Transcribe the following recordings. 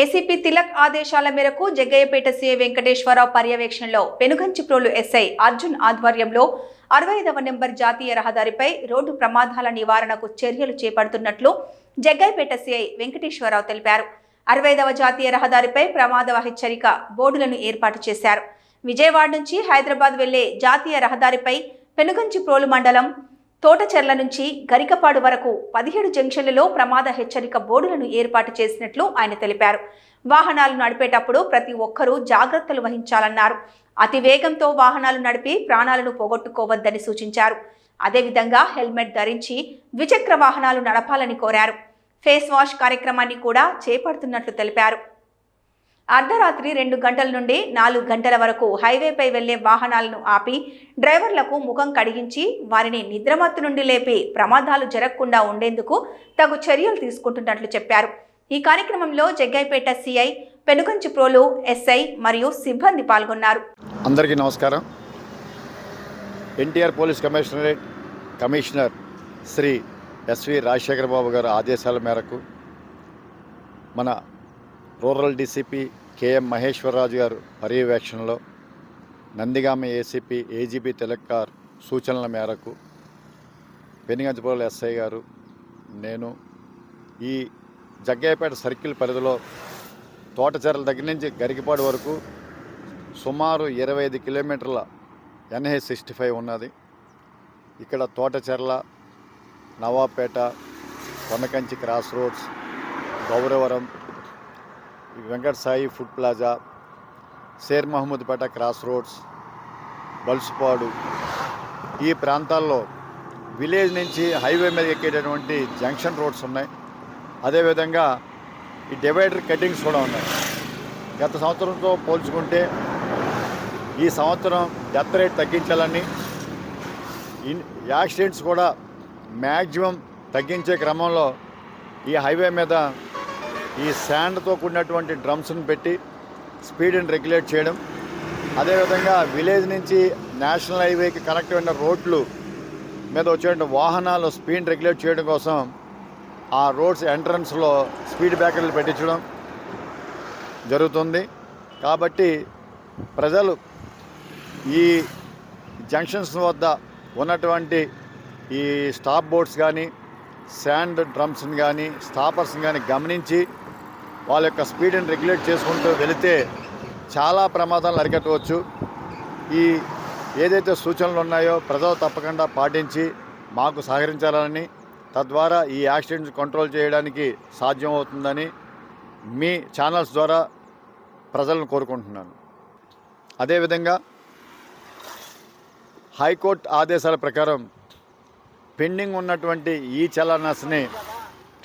ACP Tilak ఆదేశాల మేరకు Jaggayyapeta CA Venkateswararao పర్యవేక్షణలో పెనుగంచిప్రోలు ఎస్ఐ అర్జున్ ఆధ్వర్యంలో అరవై ఐదవ నెంబర్ జాతీయ రహదారిపై రోడ్డు ప్రమాదాల నివారణకు చర్యలు చేపడుతున్నట్లు జగ్గయ్యపేట సీఐ వెంకటేశ్వరరావు తెలిపారు. అరవై ఐదవ జాతీయ రహదారిపై ప్రమాద హెచ్చరిక బోర్డులను ఏర్పాటు చేశారు. విజయవాడ నుంచి హైదరాబాద్ వెళ్ళే జాతీయ రహదారిపై పెనుగంచిప్రోలు మండలం తోటచెర్ల నుంచి గరికపాడు వరకు పదిహేడు జంక్షన్లలో ప్రమాద హెచ్చరిక బోర్డులను ఏర్పాటు చేసినట్లు ఆయన తెలిపారు. వాహనాలు నడిపేటప్పుడు ప్రతి ఒక్కరూ జాగ్రత్తలు వహించాలన్నారు. అతి వేగంతో వాహనాలు నడిపి ప్రాణాలను పోగొట్టుకోవద్దని సూచించారు. అదేవిధంగా హెల్మెట్ ధరించి ద్విచక్ర వాహనాలు నడపాలని కోరారు. ఫేస్ వాష్ కార్యక్రమాన్ని కూడా చేపడుతున్నట్లు తెలిపారు. అర్ధరాత్రి రెండు గంటల నుండి నాలుగు గంటల వరకు హైవేపై వెళ్ళే వాహనాలను ఆపి డ్రైవర్లకు ముఖం కడిగించి వారిని నిద్రమత్తు నుండి లేపి ప్రమాదాలు జరగకుండా ఉండేందుకు తగు చర్యలు తీసుకుంటున్నట్లు చెప్పారు. ఈ కార్యక్రమంలో జగ్గైపేట సిఐ పెనుగంచిప్రోలు ఎస్ఐ మరియు సిబ్బంది పాల్గొన్నారు. అందరికీ నమస్కారం. NTR police commissionerate commissioner Shri SV Rajasekhara Babu గారు ఆదేశాల మేరకు మన రూరల్ డీసీపీ కేఎం మహేశ్వరరాజు గారు పర్యవేక్షణలో నందిగామ ఏసీపీ ఏజీపీ తిలక్కార్ సూచనల మేరకు పెనుగంచిపోల ఎస్ఐ గారు నేను ఈ జగ్గయ్యపేట సర్కిల్ పరిధిలో తోటచెరల దగ్గర నుంచి గరికిపాడు వరకు సుమారు ఇరవై ఐదు కిలోమీటర్ల ఎన్హెచ్ సిక్స్టీ ఫైవ్ ఉన్నది. ఇక్కడ Thotacherla Navapeta Konakanchi cross roads Gauravaram Venkata Sai food plaza Sher Mohammadpet cross roads Balsupadu. ఈ ప్రాంతాల్లో విలేజ్ నుంచి హైవే మీద ఎక్కేటటువంటి జంక్షన్ రోడ్స్ ఉన్నాయి. అదేవిధంగా ఈ డివైడర్ కటింగ్స్ కూడా ఉన్నాయి. గత సంవత్సరంతో పోల్చుకుంటే ఈ సంవత్సరం డెత్ రేట్ తగ్గించాలని ఇన్ యాక్సిడెంట్స్ కూడా మ్యాక్సిమం తగ్గించే క్రమంలో ఈ హైవే మీద ఈ శాండ్తో కూడినటువంటి డ్రమ్స్ని పెట్టి స్పీడ్ని రెగ్యులేట్ చేయడం. అదేవిధంగా విలేజ్ నుంచి నేషనల్ హైవేకి కనెక్ట్ అయిన రోడ్లు మీద వచ్చేటువంటి వాహనాలు స్పీడ్ రెగ్యులేట్ చేయడం కోసం ఆ రోడ్స్ ఎంట్రన్స్లో స్పీడ్ బ్రేకర్లు పెట్టించడం జరుగుతుంది. కాబట్టి ప్రజలు ఈ జంక్షన్స్ వద్ద ఉన్నటువంటి ఈ స్టాప్ బోర్డ్స్ కానీ శాండ్ డ్రమ్స్ని కానీ స్టాపర్స్ని కానీ గమనించి వాళ్ళ యొక్క స్పీడ్ని రెగ్యులేట్ చేసుకుంటూ వెళితే చాలా ప్రమాదాలను అరికట్టవచ్చు. ఈ ఏదైతే సూచనలు ఉన్నాయో ప్రజలు తప్పకుండా పాటించి మాకు సహకరించాలని తద్వారా ఈ యాక్సిడెంట్స్ కంట్రోల్ చేయడానికి సాధ్యమవుతుందని మీ ఛానల్స్ ద్వారా ప్రజలను కోరుకుంటున్నాను. అదేవిధంగా హైకోర్టు ఆదేశాల ప్రకారం పెండింగ్ ఉన్నటువంటి ఈ చలనస్ని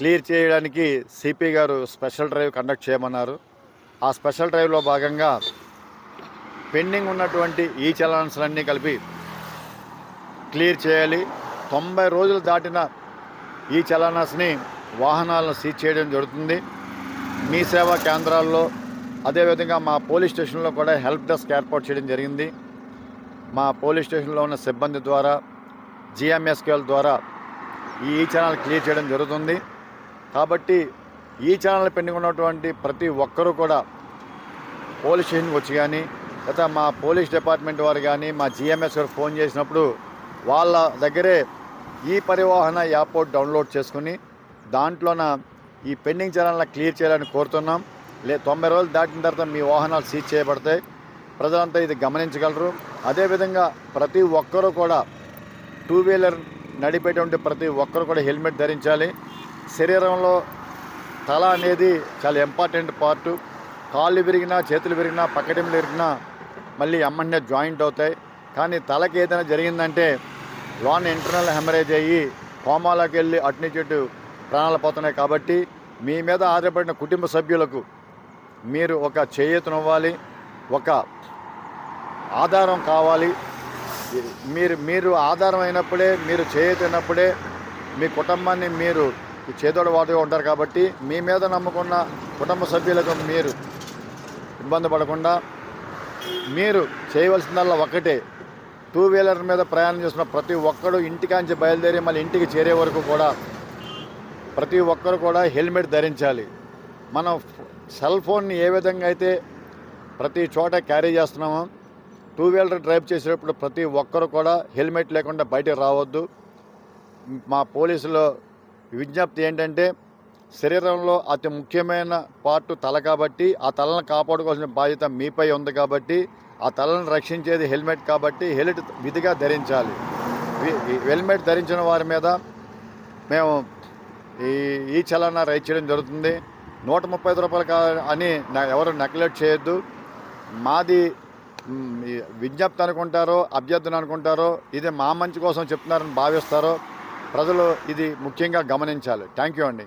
క్లియర్ చేయడానికి సిపి గారు స్పెషల్ డ్రైవ్ కండక్ట్ చేయమన్నారు. ఆ స్పెషల్ డ్రైవ్లో భాగంగా పెండింగ్ ఉన్నటువంటి ఈ చలాన్స్లన్నీ కలిపి క్లియర్ చేయాలి. తొంభై రోజులు దాటిన ఈ చలానాస్ని వాహనాలను సీజ్ చేయడం జరుగుతుంది. మీ సేవా కేంద్రాల్లో అదేవిధంగా మా పోలీస్ స్టేషన్లో కూడా హెల్ప్ డెస్క్ ఏర్పాటు చేయడం జరిగింది. మా పోలీస్ స్టేషన్లో ఉన్న సిబ్బంది ద్వారా జిఎంఎస్కేల ద్వారా ఈ ఈ ఛానల్ క్లియర్ చేయడం జరుగుతుంది. కాబట్టి ఈ ఛానల్ పెండింగ్ ఉన్నటువంటి ప్రతి ఒక్కరూ కూడా పోలీస్ స్టేషన్కి వచ్చి కానీ లేదా మా పోలీస్ డిపార్ట్మెంట్ వారు కానీ మా జిఎంఎస్ గారు ఫోన్ చేసినప్పుడు వాళ్ళ దగ్గరే ఈ పరివాహన యాప్ డౌన్లోడ్ చేసుకుని దాంట్లోన ఈ పెండింగ్ ఛానల్ని క్లియర్ చేయాలని కోరుతున్నాం. లే తొంభై రోజులు దాటిన తర్వాత మీ వాహనాలు సీజ్ చేయబడతాయి. ప్రజలంతా ఇది గమనించగలరు. అదేవిధంగా ప్రతి ఒక్కరూ కూడా టూ వీలర్ నడిపేటువంటి ప్రతి ఒక్కరు కూడా హెల్మెట్ ధరించాలి. శరీరంలో తల అనేది చాలా ఇంపార్టెంట్ పార్టు. కాళ్ళు విరిగినా చేతులు విరిగినా పక్కటింలు విరిగినా మళ్ళీ అమ్మనే జాయింట్ అవుతాయి. కానీ తలకి ఏదైనా జరిగిందంటే లోన్ ఇంటర్నల్ హెమరేజ్ అయ్యి కోమాలోకి వెళ్ళి అటుని చెట్టు ప్రాణాలు పోతున్నాయి కాబట్టి మీ మీద ఆధారపడిన కుటుంబ సభ్యులకు మీరు ఒక చేయూతనివ్వాలి ఒక ఆధారం కావాలి. మీరు మీరు ఆధారం అయినప్పుడే మీరు చేయతినప్పుడే మీ కుటుంబాన్ని మీరు చేదోడు వాడుగా ఉంటారు కాబట్టి మీ మీద నమ్ముకున్న కుటుంబ సభ్యులకు మీరు ఇబ్బంది పడకుండా మీరు చేయవలసిందల్లా ఒక్కటే టూ వీలర్ మీద ప్రయాణం చేస్తున్న ప్రతి ఒక్కరు ఇంటికాంచి బయలుదేరి మళ్ళీ ఇంటికి చేరే వరకు కూడా ప్రతి ఒక్కరు కూడా హెల్మెట్ ధరించాలి. మనం సెల్ ఫోన్ని ఏ విధంగా అయితే ప్రతి చోట క్యారీ చేస్తున్నామో టూ వీలర్ డ్రైవ్ చేసేటప్పుడు ప్రతి ఒక్కరు కూడా హెల్మెట్ లేకుండా బయటకు రావద్దు. మా పోలీసులు విజ్ఞప్తి ఏంటంటే శరీరంలో అతి ముఖ్యమైన పార్ట్ తల కాబట్టి ఆ తలను కాపాడుకోవాల్సిన బాధ్యత మీపై ఉంది కాబట్టి ఆ తలను రక్షించేది హెల్మెట్ కాబట్టి హెల్మెట్ విధిగా ధరించాలి. హెల్మెట్ ధరించిన వారి మీద మేము ఈ ఈ చలానా రైట్ చేయడం జరుగుతుంది. నూట ముప్పై ఐదు రూపాయలు కా అని ఎవరు నెగ్లెక్ట్ చేయొద్దు. మాది విజ్ఞప్తి అనుకుంటారో అభ్యర్థన అనుకుంటారో ఇది మా మంచి కోసం చెప్తున్నారని భావిస్తారో ప్రజలు ఇది ముఖ్యంగా గమనించాలి. థ్యాంక్ యూ అండి.